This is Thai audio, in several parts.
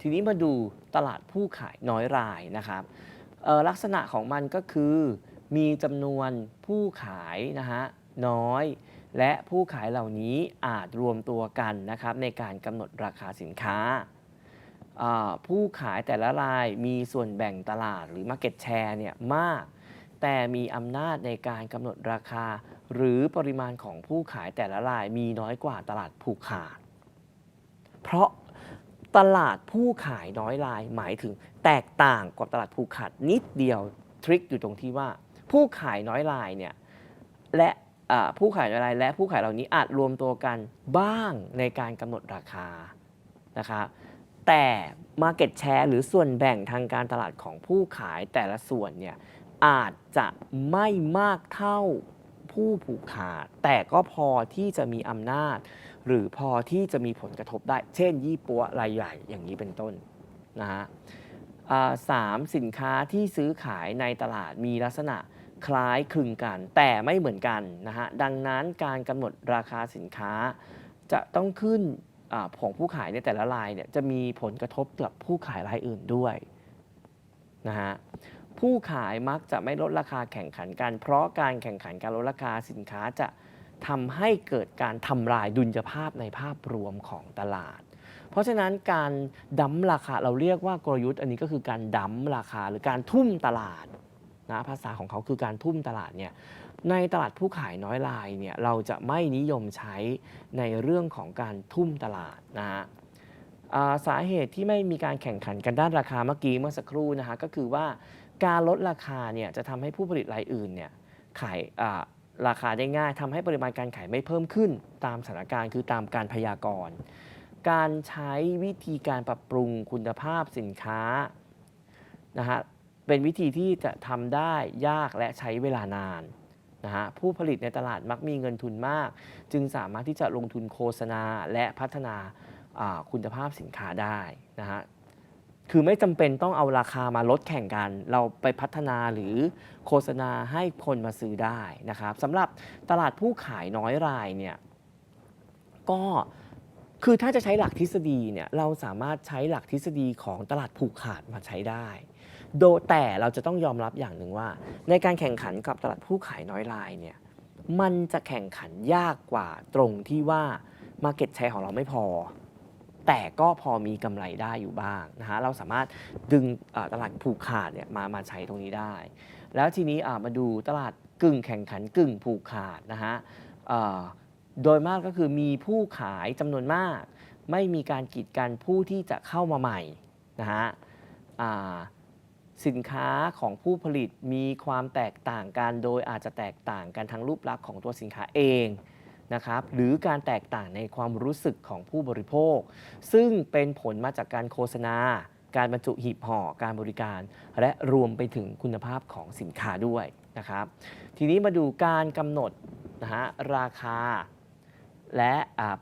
ทีนี้มาดูตลาดผู้ขายน้อยรายนะครับลักษณะของมันก็คือ มีจำนวนผู้ขายนะฮะน้อย และผู้ขายเหล่านี้อาจรวมตัวกันนะครับในการกำหนดราคาสินค้าอ่าผู้ขายแต่ละรายมีส่วนแบ่งตลาดหรือ Market Share เนี่ยมาก แต่มีอำนาจในการกำหนดราคา หรือปริมาณของผู้ขายแต่ละรายมีน้อยกว่าตลาดผูกขาด เพราะ ตลาดผู้ขายน้อยรายหมายถึงแตกต่างกับตลาดผูกขาดนิดเดียวทริคอยู่ตรงที่ว่า ผู้ขายน้อยรายเนี่ยและผู้ขายน้อยราย และผู้ขายเหล่านี้อาจรวมตัวกันบ้างในการกำหนดราคานะครับแต่ Market Share หรือส่วนแบ่งทางการตลาดของผู้ขายแต่ละส่วนเนี่ยอาจจะไม่มากเท่า ผู้ผูกขาด แต่ก็พอที่จะมีอำนาจ หรือพอที่จะมีผลกระทบได้ เช่น ยี่ปัวรายใหญ่อย่างนี้เป็นต้นนะฮะสามสินค้าที่ซื้อขายในตลาดมีลักษณะคล้ายคลึงกัน แต่ไม่เหมือนกันนะฮะดังนั้นการกำหนดราคาสินค้า จะต้องขึ้นอของผู้ขายในแต่ละรายเนี่ยจะมีผลกระทบกับผู้ขายรายอื่นด้วยนะฮะ ผู้ขายมักจะไม่ลดราคาแข่งขันกัน เพราะการแข่งขันการลดราคาสินค้าจะทำให้เกิดการทำลายดุลยภาพในภาพรวมของตลาด เพราะฉะนั้นการดั้มราคาเราเรียกว่ากลยุทธ์ อันนี้ก็คือการดั้มราคาหรือการทุ่มตลาดนะภาษาของเขาคือการทุ่มตลาดเนี่ยในตลาดผู้ขายน้อยรายเนี่ยเราจะไม่นิยมใช้ในเรื่องของการทุ่มตลาดนะฮะสาเหตุที่ไม่มีการแข่งขันกันด้านราคาเมื่อกี้เมื่อสักครู่นะฮะก็คือว่า การลดราคาเนี่ยจะทำให้ผู้ผลิตรายอื่นเนี่ยขายราคาได้ง่ายทำให้ปริมาณการขายไม่เพิ่มขึ้น ตามสถานการณ์คือตามการพยากรณ์การใช้วิธีการปรับปรุงคุณภาพสินค้านะฮะเป็นวิธีที่จะทำได้ยากและใช้เวลานานนะฮะผู้ผลิตในตลาดมักมีเงินทุนมาก จึงสามารถที่จะลงทุนโฆษณาและพัฒนาคุณภาพสินค้าได้นะฮะ คือไม่จำเป็นต้องเอาราคามาลดแข่งกัน เราไปพัฒนาหรือโฆษณาให้คนมาซื้อได้นะครับสำหรับตลาดผู้ขายน้อยรายเนี่ยก็คือถ้าจะใช้หลักทฤษฎีเนี่ยเราสามารถใช้หลักทฤษฎีของตลาดผูกขาดมาใช้ได้ โดแต่เราจะต้องยอมรับอย่างหนึ่งว่า ในการแข่งขันกับตลาดผู้ขายน้อยรายเนี่ยมันจะแข่งขันยากกว่าตรงที่ว่า Market Share ของเราไม่พอ แต่ก็พอมีกำไรได้อยู่บ้างนะฮะเราสามารถดึงตลาดผูกขาดเนี่ยมามาใช้ตรงนี้ได้ แล้วทีนี้มาดูตลาดกึ่งแข่งขันกึ่งผูกขาดนะฮะโดยมากก็คือมีผู้ขายจำนวนมาก ไม่มีการกีดกันผู้ที่จะเข้ามาใหม่นะฮะสินค้าของผู้ผลิตมีความแตกต่างกัน โดยอาจจะแตกต่างกันทั้งรูปลักษณ์ของตัวสินค้าเอง นะครับหรือการแตกต่างในความรู้สึกของผู้บริโภค ซึ่งเป็นผลมาจากการโฆษณา การบรรจุหีบห่อการบริการ และรวมไปถึงคุณภาพของสินค้าด้วยนะครับ ทีนี้มาดูการกำหนดนะฮะราคา และ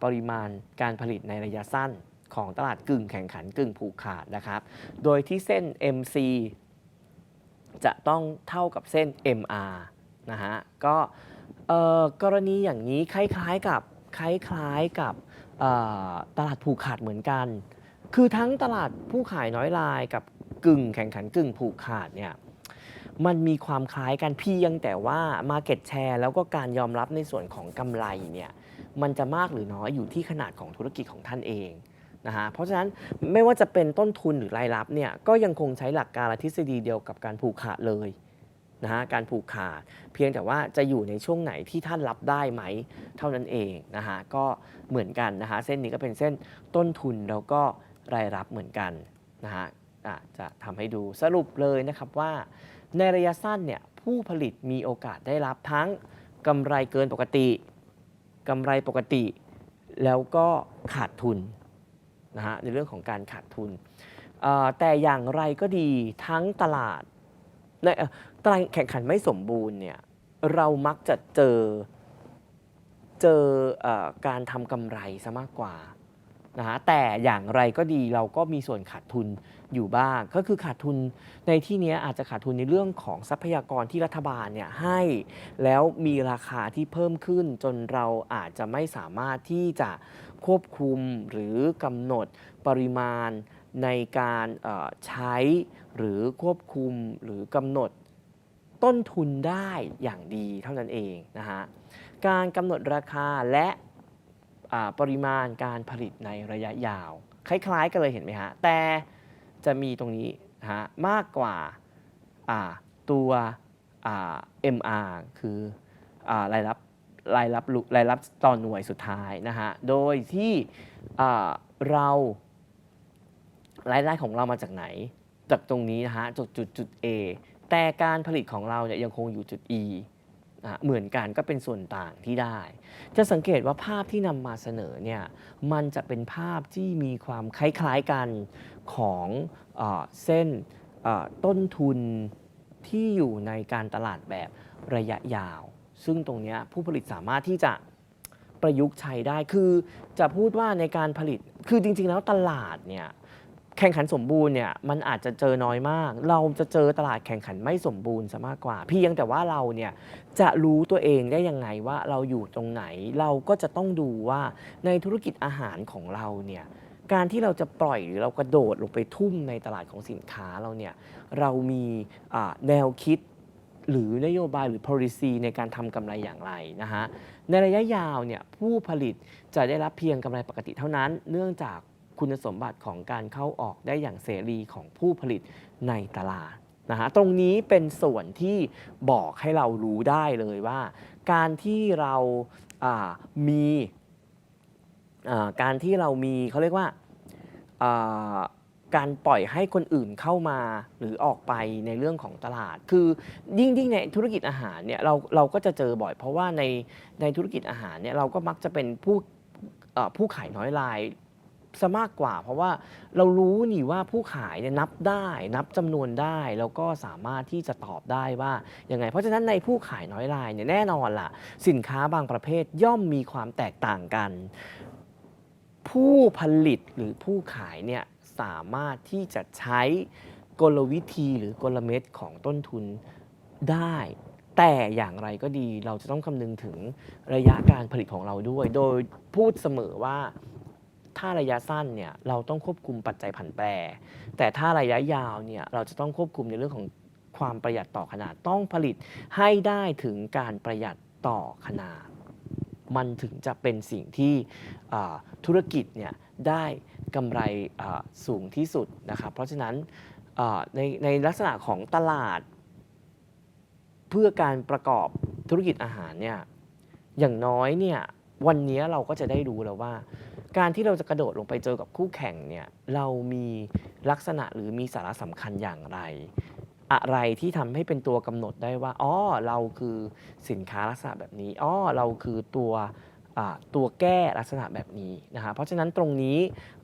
ปริมาณการผลิตในระยะสั้นของตลาดกึ่งแข่งขันกึ่งผูกขาดนะครับ โดยที่เส้น MC จะต้องเท่ากับเส้น MR นะฮะ ก็ เอ่อกรณีอย่างนี้คล้ายๆกับคล้ายๆกับเอ่อตลาดผูกขาดเหมือนกัน คือทั้งตลาดผู้ขายน้อยรายกับกึ่งแข่งขันกึ่งผูกขาดเนี่ยมันมีความคล้ายกันเพียงแต่ว่า Market Share แล้วก็การยอมรับในส่วนของกำไรเนี่ยมันจะมากหรือน้อยอยู่ที่ขนาดของธุรกิจของท่านเองนะฮะเพราะฉะนั้นไม่ว่าจะเป็นต้นทุนหรือรายรับเนี่ยก็ยังคงใช้หลักการและทฤษฎีเดียวกับการผูกขาดเลย นะฮะการผูกขาด เพียงแต่ว่าจะอยู่ในช่วงไหนที่ท่านรับได้ไหม เท่านั้นเองนะฮะก็เหมือนกันนะฮะเส้นนี้ก็เป็นเส้นต้นทุนแล้วก็รายรับเหมือนกันนะฮะจะทำให้ดูสรุปเลยนะครับว่า ในระยะสั้นเนี่ยผู้ผลิตมีโอกาสได้รับทั้งกำไรเกินปกติกำไรปกติ แล้วก็ขาดทุนนะฮะในเรื่องของการขาดทุน แต่อย่างไรก็ดีทั้งตลาด ในเอ่อตารางแข่งขันไม่สมบูรณ์เนี่ยเรามักจะเจอเจอเออการทำกำไรซะมากกว่านะฮะแต่อย่างไรก็ดีเราก็มีส่วนขาดทุนอยู่บ้าง ก็คือขาดทุนในที่เนี้ยอาจจะขาดทุนในเรื่องของทรัพยากรที่รัฐบาลเนี่ยให้ แล้วมีราคาที่เพิ่มขึ้น จนเราอาจจะไม่สามารถที่จะควบคุมหรือกำหนดปริมาณในการเอ่อใช้ หรือควบคุมหรือกำหนดต้นทุนได้อย่างดีเท่านั้นเองนะฮะการกำหนดราคาและปริมาณการผลิตในระยะยาว คล้ายๆกันเลยเห็นไหมฮะ แต่จะมีตรงนี้นะฮะมากกว่าตัวอ MR คืออรายรับรายรับรายรับต่อหน่วยสุดท้ายนะฮะ โดยที่เรารายได้ของเรามาจากไหน จากตรงนี้นะฮะจุดจุดจุด A แต่การผลิตของเราเนี่ยยังคงอยู่จุด E นะเหมือนกันก็เป็นส่วนต่างที่ได้ จะสังเกตว่าภาพที่นำมาเสนอเนี่ยมันจะเป็นภาพที่มีความคล้ายๆกันของเอเส้นต้นทุนที่อยู่ในการตลาดแบบระยะยาว ซึ่งตรงเนี้ยผู้ผลิตสามารถที่จะประยุกต์ใช้ได้คือจะพูดว่าในการผลิตคือจริงๆแล้วตลาดเนี่ย แข่งขันสมบูรณ์เนี่ยมันอาจจะเจอน้อยมาก เราจะเจอตลาดแข่งขันไม่สมบูรณ์ซะมากกว่า เพียงแต่ว่าเราเนี่ยจะรู้ตัวเองได้ยังไงว่าเราอยู่ตรงไหน เราก็จะต้องดูว่าในธุรกิจอาหารของเราเนี่ยการที่เราจะปล่อยหรือเรากระโดดลงไปทุ่มในตลาดของสินค้าเราเนี่ยเรามีแนวคิดหรือนโยบายหรือ policy ในการทำกำไรอย่างไรนะฮะในระยะยาวเนี่ยผู้ผลิตจะได้รับเพียงกำไรปกติเท่านั้น เนื่องจาก คุณสมบัติของการเข้าออกได้อย่างเสรีของผู้ผลิตในตลาดนะฮะตรงนี้เป็นส่วนที่บอกให้เรารู้ได้เลยว่า การที่เราามีการที่เรามีเขาเรียกว่าการปล่อยให้คนอื่นเข้ามาหรือออกไปในเรื่องของตลาด คือยิ่งยิ่งในธุรกิจอาหารเนี่ยเราเราก็จะเจอบ่อย เพราะว่าในในธุรกิจอาหารเนี่ยเราก็มักจะเป็นผู้ผู้ขายน้อยราย ซะมากกว่า เพราะว่าเรารู้นี่ว่าผู้ขายเนี่ยนับได้ นับจำนวนได้ แล้วก็สามารถที่จะตอบได้ว่ายังไง เพราะฉะนั้นในผู้ขายน้อยรายเนี่ยแน่นอนล่ะ สินค้าบางประเภทย่อมมีความแตกต่างกัน ผู้ผลิตหรือผู้ขายเนี่ยสามารถที่จะใช้กลวิธีหรือกลเม็ดของต้นทุนได้แต่อย่างไรก็ดีเราจะต้องคำนึงถึงระยะการผลิตของเราด้วย โดยพูดเสมอว่า ถ้าระยะสั้นเนี่ยเราต้องควบคุมปัจจัยผันแปร แต่ถ้าระยะยาวเนี่ยเราจะต้องควบคุมในเรื่องของความประหยัดต่อขนาดต้องผลิตให้ได้ถึงการประหยัดต่อขนาด มันถึงจะเป็นสิ่งที่ธุรกิจเนี่ยได้กำไรสูงที่สุดนะครับเพราะฉะนั้นในในลักษณะของตลาด เพื่อการประกอบธุรกิจอาหารเนี่ยอย่างน้อยเนี่ยวันนี้เราก็จะได้รู้แล้วว่า การที่เราจะกระโดดลงไปเจอกับคู่แข่งเนี่ยเรามีลักษณะหรือมีสาระสำคัญอย่างไร อะไรที่ทำให้เป็นตัวกำหนดได้ว่าอ๋อเราคือสินค้าลักษณะแบบนี้อ๋อเราคือตัวตัวแก้ลักษณะแบบนี้นะฮะเพราะฉะนั้นตรงนี้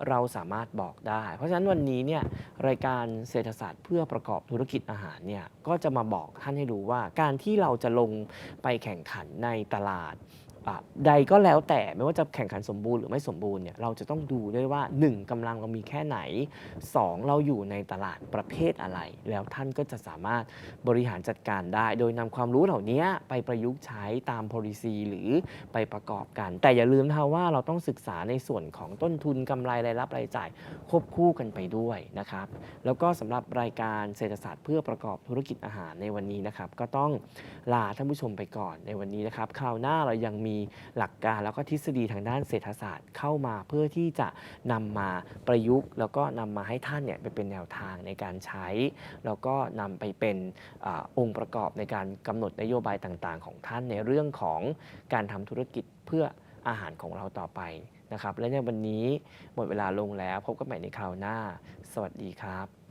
เราสามารถบอกได้ เพราะฉะนั้นวันนี้เนี่ยรายการเศรษฐศาสตร์เพื่อประกอบธุรกิจอาหารเนี่ยก็จะมาบอกท่านให้รู้ว่าการที่เราจะลงไปแข่งขันในตลาด ใดก็แล้วแต่ไม่ว่าจะแข่งขันสมบูรณ์หรือไม่สมบูรณ์เนี่ยเราจะต้องดูด้วยว่า 1กำลังเรามีแค่ไหน 2 เราอยู่ในตลาดประเภทอะไร แล้วท่านก็จะสามารถบริหารจัดการได้ โดยนำความรู้เหล่านี้ไปประยุกต์ใช้ตาม policy หรือไปประกอบกัน แต่อย่าลืมนะว่าเราต้องศึกษาในส่วนของต้นทุนกำไรรายรับรายจ่ายควบคู่กันไปด้วยนะครับแล้วก็สำหรับรายการเศรษฐศาสตร์เพื่อประกอบธุรกิจอาหารในวันนี้นะครับก็ต้องลาท่านผู้ชมไปก่อนในวันนี้นะครับคราวหน้าเรายังมีหลักการแล้วก็ทฤษฎีทางด้านเศรษฐศาสตร์เข้ามาเพื่อที่จะนำมาประยุกต์ แล้วก็นำมาให้ท่านเนี่ยไปเป็นแนวทางในการใช้ แล้วก็นำไปเป็นอองค์ประกอบในการกำหนดนโยบายต่างๆ ของท่านในเรื่องของการทำธุรกิจเพื่ออาหารของเราต่อไปนะครับ และในวันนี้หมดเวลาลงแล้วพบกันใหม่ในคราวหน้า สวัสดีครับ